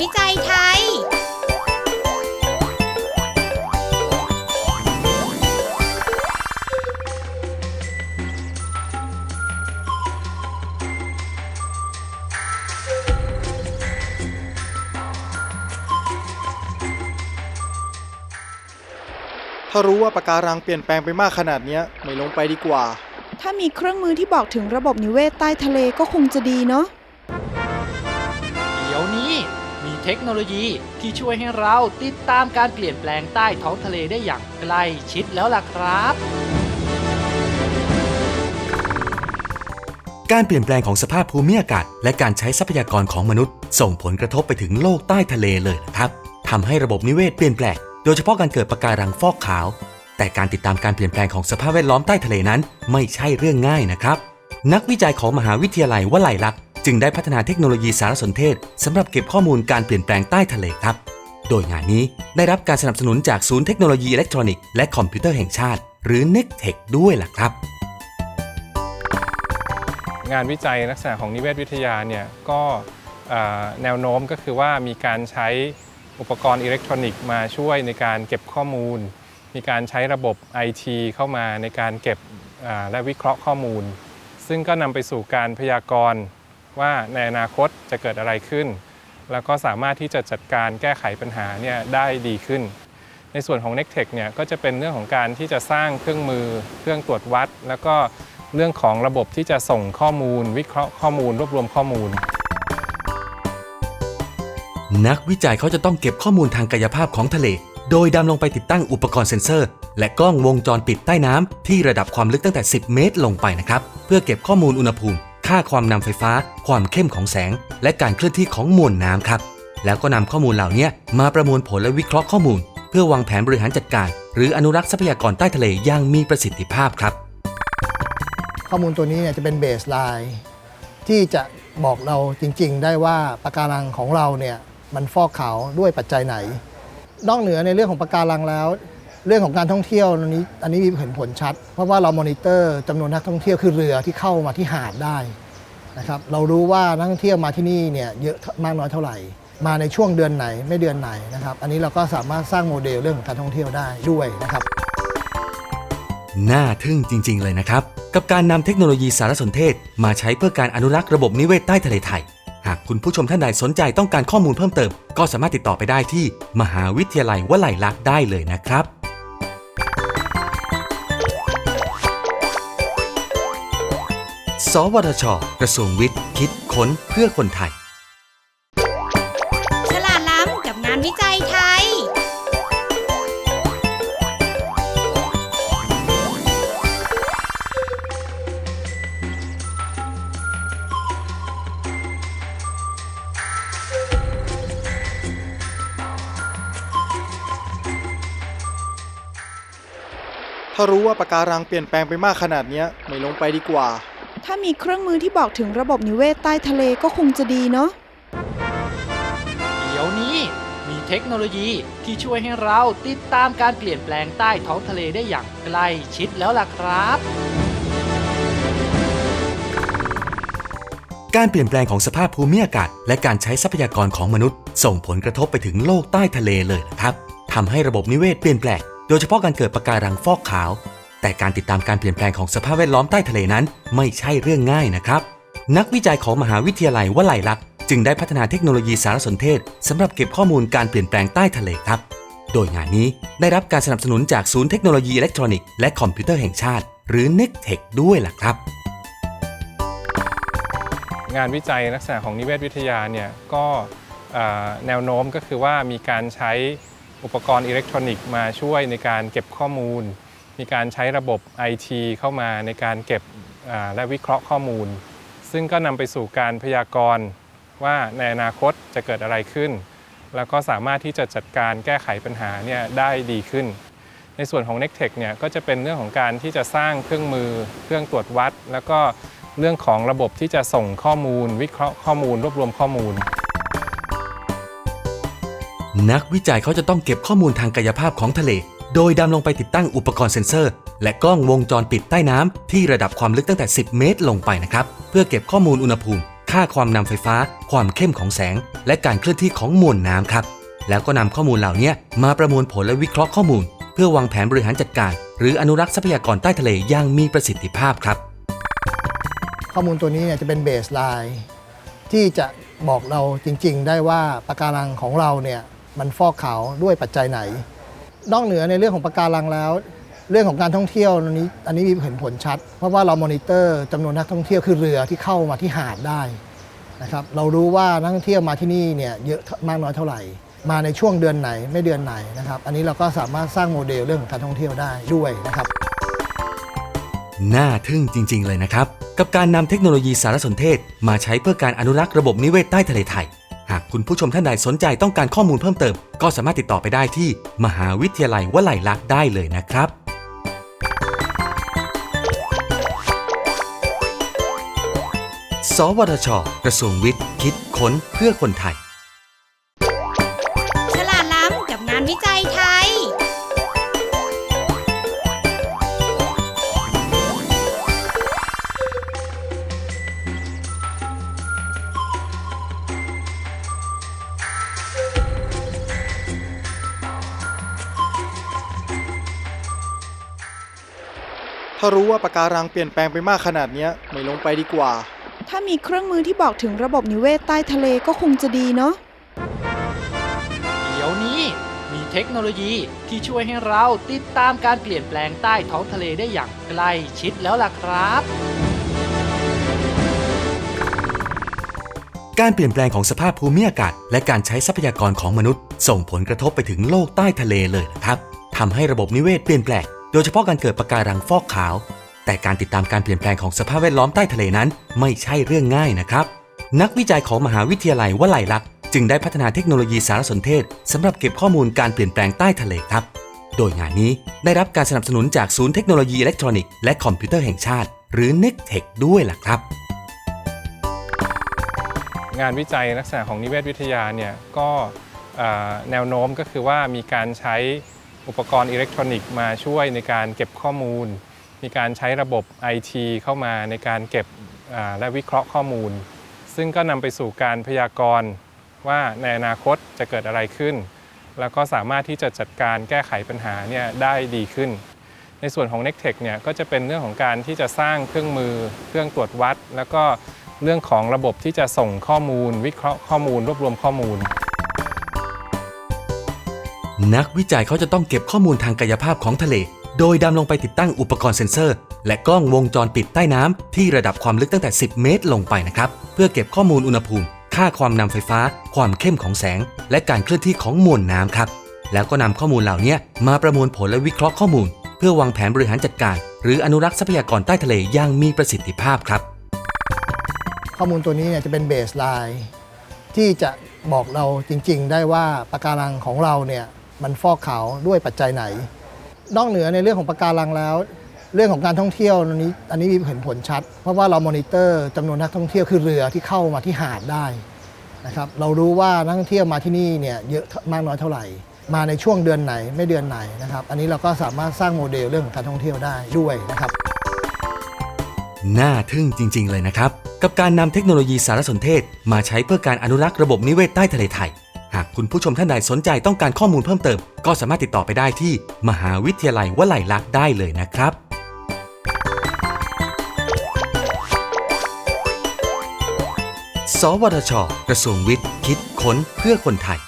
วิจัยไทย ถ้ารู้ว่าปะการังเปลี่ยนแปลงไปมากขนาดเนี้ยไม่ลงไปดีกว่า ถ้ามีเครื่องมือที่บอกถึงระบบนิเวศใต้ทะเลก็คงจะดีเนาะ ทคโนโลยีที่ช่วยให้เราติดตามการเปลี่ยนแปลงใต้ท้องทะเลได้อย่างใกล้ชิดแล้วล่ะครับ การเปลี่ยนแปลงของสภาพภูมิอากาศ และการใช้ทรัพยากรของมนุษย์ ส่งผลกระทบไปถึงโลกใต้ทะเลเลยนะครับทำให้ระบบนิเวศเปลี่ยนแปลงโดยเฉพาะการเกิดปะการังฟอกขาว แต่การติดตามการเปลี่ยนแปลงของสภาพแวดล้อมใต้ทะเลนั้น ไม่ใช่เรื่องง่ายนะครับ นักวิจัยของมหาวิทยาลัยวลัยลักษณ์ จึงได้พัฒนาเทคโนโลยีสารสนเทศสำหรับเก็บข้อมูลการเปลี่ยนแปลงใต้ทะเลครับ โดยงานนี้ได้รับการสนับสนุนจากศูนย์เทคโนโลยีอิเล็กทรอนิกส์และคอมพิวเตอร์แห่งชาติ หรือ NECTEC ด้วยล่ะครับ งานวิจัยลักษณะของนิเวศวิทยาเนี่ยก็แนวโน้มก็คือว่ามีการใช้อุปกรณ์อิเล็กทรอนิกส์มาช่วยในการเก็บข้อมูล มีการใช้ระบบ IT เข้ามาในการเก็บและวิเคราะห์ข้อมูล ซึ่งก็นำไปสู่การพยากรณ์ ว่าในอนาคตจะเกิดอะไรขึ้น แล้วก็สามารถที่จะจัดการแก้ไขปัญหาเนี่ยได้ดีขึ้น ในส่วนของ n e c t e c h เนี่ยก็จะเป็นเรื่องของการที่จะสร้างเครื่องมือ เครื่องตรวจวัด แล้วก็เรื่องของระบบที่จะส่งข้อมูล วิเคราะห์ข้อมูล รวบรวมข้อมูล นักวิจัยเขาจะต้องเก็บข้อมูลทางกายภาพของทะเล โดยดำลงไปติดตั้งอุปกรณ์เซ็นเซอร์ และกล้องวงจรปิดใต้น้ำที่ระดับความลึกตั้งแต่ 10 เมตรลงไปนะครับ เพื่อเก็บข้อมูลอุณหภูมิ ค่าความนำไฟฟ้า ความเข้มของแสง และการเคลื่อนที่ของมวลน้ำครับ แล้วก็นำข้อมูลเหล่านี้มาประมวลผลและวิเคราะห์ข้อมูล เพื่อวางแผนบริหารจัดการ หรืออนุรักษ์ทรัพยากรใต้ทะเลอย่างมีประสิทธิภาพครับ ข้อมูลตัวนี้เนี่ยจะเป็นเบสไลน์ที่จะบอกเราจริง ๆ ได้ว่าปะการังของเราเนี่ยมันฟอกขาวด้วยปัจจัยไหน นอกเหนือในเรื่องของปะการังแล้ว เรื่องของการท่องเที่ยวอันนี้อันนี้มีเห็นผลชัด เพราะว่าเรามอนิเตอร์จำนวนนักท่องเที่ยวคือเรือที่เข้ามาที่หาดได้นะครับเรารู้ว่านักท่องเที่ยวมาที่นี่เนี่ยเยอะมากน้อยเท่าไหร่ มาในช่วงเดือนไหนไม่เดือนไหนนะครับ อันนี้เราก็สามารถสร้างโมเดลเรื่องของการท่องเที่ยวได้ด้วยนะครับน่าทึ่งจริง ๆ เลยนะครับ กับการนำเทคโนโลยีสารสนเทศ มาใช้เพื่อการอนุรักษ์ระบบนิเวศใต้ทะเลไทย หากคุณผู้ชมท่านใดสนใจต้องการข้อมูลเพิ่มเติม ก็สามารถติดต่อไปได้ที่ มหาวิทยาลัยวลัยลักษณ์ได้เลยนะครับ สวทช กระทรวงวิทย์ คิดค้นเพื่อคนไทย ฉลาดล้ำกับงานวิจัยไทย ถ้ารู้ว่าปะการังเปลี่ยนแปลงไปมากขนาดเนี้ยไม่ลงไปดีกว่า ถ้ามีเครื่องมือที่บอกถึงระบบนิเวศใต้ทะเลก็คงจะดีเนาะ เดี๋ยวนี้มีเทคโนโลยีที่ช่วยให้เราติดตามการเปลี่ยนแปลงใต้ท้องทะเลได้อย่างใกล้ชิดแล้วล่ะครับ การเปลี่ยนแปลงของสภาพภูมิอากาศ และการใช้ทรัพยากรของมนุษย์ ส่งผลกระทบไปถึงโลกใต้ทะเลเลยนะครับทำให้ระบบนิเวศเปลี่ยนแปลง โดยเฉพาะการเกิดปะการังฟอกขาว แต่การติดตามการเปลี่ยนแปลงของสภาพแวดล้อมใต้ทะเลนั้น ไม่ใช่เรื่องง่ายนะครับ นักวิจัยของมหาวิทยาลัยวลัยลักษณ์จึงได้พัฒนาเทคโนโลยีสารสนเทศสำหรับเก็บข้อมูลการเปลี่ยนแปลงใต้ทะเลครับ โดยงานนี้ได้รับการสนับสนุนจากศูนย์เทคโนโลยีอิเล็กทรอนิกส์และคอมพิวเตอร์แห่งชาติ หรือ NECTEC ด้วยล่ะครับ งานวิจัยลักษณะของนิเวศวิทยาเนี่ยก็แนวโน้มก็คือว่ามีการใช้อุปกรณ์อิเล็กทรอนิกส์มาช่วยในการเก็บข้อมูล มีการใช้ระบบ IT เข้ามาในการเก็บและวิเคราะห์ข้อมูล ซึ่งก็นำไปสู่การพยากรณ์ว่าในอนาคตจะเกิดอะไรขึ้น แล้วก็สามารถที่จะจัดการแก้ไขปัญหาเนี่ยได้ดีขึ้น ในส่วนของ n e c t e c h เนี่ยก็จะเป็นเรื่องของการที่จะสร้างเครื่องมือ เครื่องตรวจวัด แล้วก็เรื่องของระบบที่จะส่งข้อมูล วิเคราะห์ข้อมูล รวบรวมข้อมูลนักวิจัยเขาจะต้องเก็บข้อมูลทางกายภาพของทะเล โดยดำลงไปติดตั้งอุปกรณ์เซ็นเซอร์ และกล้องวงจรปิดใต้น้ำที่ระดับความลึกตั้งแต่ 10 เมตรลงไปนะครับ เพื่อเก็บข้อมูลอุณหภูมิ ค่าความนำไฟฟ้า ความเข้มของแสง และการเคลื่อนที่ของมวลน้ำครับ แล้วก็นำข้อมูลเหล่านี้มาประมวลผลและวิเคราะห์ข้อมูล เพื่อวางแผนบริหารจัดการ หรืออนุรักษ์ทรัพยากรใต้ทะเลอย่างมีประสิทธิภาพครับ ข้อมูลตัวนี้เนี่ยจะเป็นเบสไลน์ที่จะบอกเราจริง ๆ ได้ว่าปะการังของเราเนี่ยมันฟอกขาวด้วยปัจจัยไหน นอกเหนือในเรื่องของปะการังแล้ว เรื่องของการท่องเที่ยวอันนี้อันนี้มีเห็นผลชัด เพราะว่าเรามอนิเตอร์จำนวนนักท่องเที่ยวคือเรือที่เข้ามาที่หาดได้นะครับเรารู้ว่านักท่องเที่ยวมาที่นี่เนี่ยเยอะมากน้อยเท่าไหร่ มาในช่วงเดือนไหนไม่เดือนไหนนะครับอันนี้เราก็สามารถสร้างโมเดลเรื่องของการท่องเที่ยวได้ด้วยนะครับน่าทึ่งจริง ๆ เลยนะครับ กับการนำเทคโนโลยีสารสนเทศ มาใช้เพื่อการอนุรักษ์ระบบนิเวศใต้ทะเลไทย หากคุณผู้ชมท่านใดสนใจต้องการข้อมูลเพิ่มเติม ก็สามารถติดต่อไปได้ที่ มหาวิทยาลัยวลัยลักษณ์ได้เลยนะครับสวทช กระทรวงวิทย์ คิดค้นเพื่อคนไทย ฉลาดล้ำกับงานวิจัยไทย ถ้ารู้ว่าปะการังเปลี่ยนแปลงไปมากขนาดเนี้ยไม่ลงไปดีกว่า ถ้ามีเครื่องมือที่บอกถึงระบบนิเวศใต้ทะเลก็คงจะดีเนาะ เดี๋ยวนี้มีเทคโนโลยีที่ช่วยให้เราติดตามการเปลี่ยนแปลงใต้ท้องทะเลได้อย่างใกล้ชิดแล้วล่ะครับ การเปลี่ยนแปลงของสภาพภูมิอากาศ และการใช้ทรัพยากรของมนุษย์ ส่งผลกระทบไปถึงโลกใต้ทะเลเลยนะครับทำให้ระบบนิเวศเปลี่ยนแปลง โดยเฉพาะการเกิดปะการังฟอกขาว แต่การติดตามการเปลี่ยนแปลงของสภาพแวดล้อมใต้ทะเลนั้น ไม่ใช่เรื่องง่ายนะครับ นักวิจัยของมหาวิทยาลัยวลัยลักษณ์จึงได้พัฒนาเทคโนโลยีสารสนเทศสำหรับเก็บข้อมูลการเปลี่ยนแปลงใต้ทะเลครับ โดยงานนี้ได้รับการสนับสนุนจากศูนย์เทคโนโลยีอิเล็กทรอนิกส์และคอมพิวเตอร์แห่งชาติ หรือ NECTEC ด้วยล่ะครับ งานวิจัยลักษณะของนิเวศวิทยาเนี่ยก็แนวโน้มก็คือว่ามีการใช้ อุปกรณ์อิเล็กทรอนิกส์มาช่วยในการเก็บข้อมูล มีการใช้ระบบ IT เข้ามาในการเก็บและวิเคราะห์ข้อมูล ซึ่งก็นำไปสู่การพยากรณ์ว่าในอนาคตจะเกิดอะไรขึ้น แล้วก็สามารถที่จะจัดการแก้ไขปัญหาเนี่ยได้ดีขึ้น ในส่วนของ n e c t e c h เนี่ยก็จะเป็นเรื่องของการที่จะสร้างเครื่องมือ เครื่องตรวจวัด แล้วก็เรื่องของระบบที่จะส่งข้อมูล วิเคราะห์ข้อมูล รวบรวมข้อมูล นักวิจัยเขาจะต้องเก็บข้อมูลทางกายภาพของทะเล โดยดำลงไปติดตั้งอุปกรณ์เซ็นเซอร์ และกล้องวงจรปิดใต้น้ำที่ระดับความลึกตั้งแต่ 10 เมตรลงไปนะครับ เพื่อเก็บข้อมูลอุณหภูมิ ค่าความนำไฟฟ้า ความเข้มของแสง และการเคลื่อนที่ของมวลน้ำครับ แล้วก็นำข้อมูลเหล่านี้มาประมวลผลและวิเคราะห์ข้อมูล เพื่อวางแผนบริหารจัดการ หรืออนุรักษ์ทรัพยากรใต้ทะเลอย่างมีประสิทธิภาพครับ ข้อมูลตัวนี้เนี่ยจะเป็นเบสไลน์ที่จะบอกเราจริง ๆ ได้ว่าปะการังของเราเนี่ย มันฟอกขาวด้วยปัจจัยไหน นอกเหนือในเรื่องของปะการังแล้ว เรื่องของการท่องเที่ยวอันนี้อันนี้มีเห็นผลชัด เพราะว่าเรามอนิเตอร์จำนวนนักท่องเที่ยวคือเรือที่เข้ามาที่หาดได้นะครับเรารู้ว่านักท่องเที่ยวมาที่นี่เนี่ยเยอะมากน้อยเท่าไหร่มาในช่วงเดือนไหนไม่เดือนไหนนะครับ อันนี้เราก็สามารถสร้างโมเดลเรื่องของการท่องเที่ยวได้ด้วยนะครับ น่าทึ่งจริง ๆ เลยนะครับ กับการนำเทคโนโลยีสารสนเทศ มาใช้เพื่อการอนุรักษ์ระบบนิเวศใต้ทะเลไทยากคุณผู้ชมท่านใดสนใจต้องการข้อมูลเพิ่มเติม ก็สามารถติดต่อไปได้ที่ มหาวิทยาลัยวลัยลักษณ์ได้เลยนะครับสวทช กระทรวงวิทย์ คิดค้นเพื่อคนไทย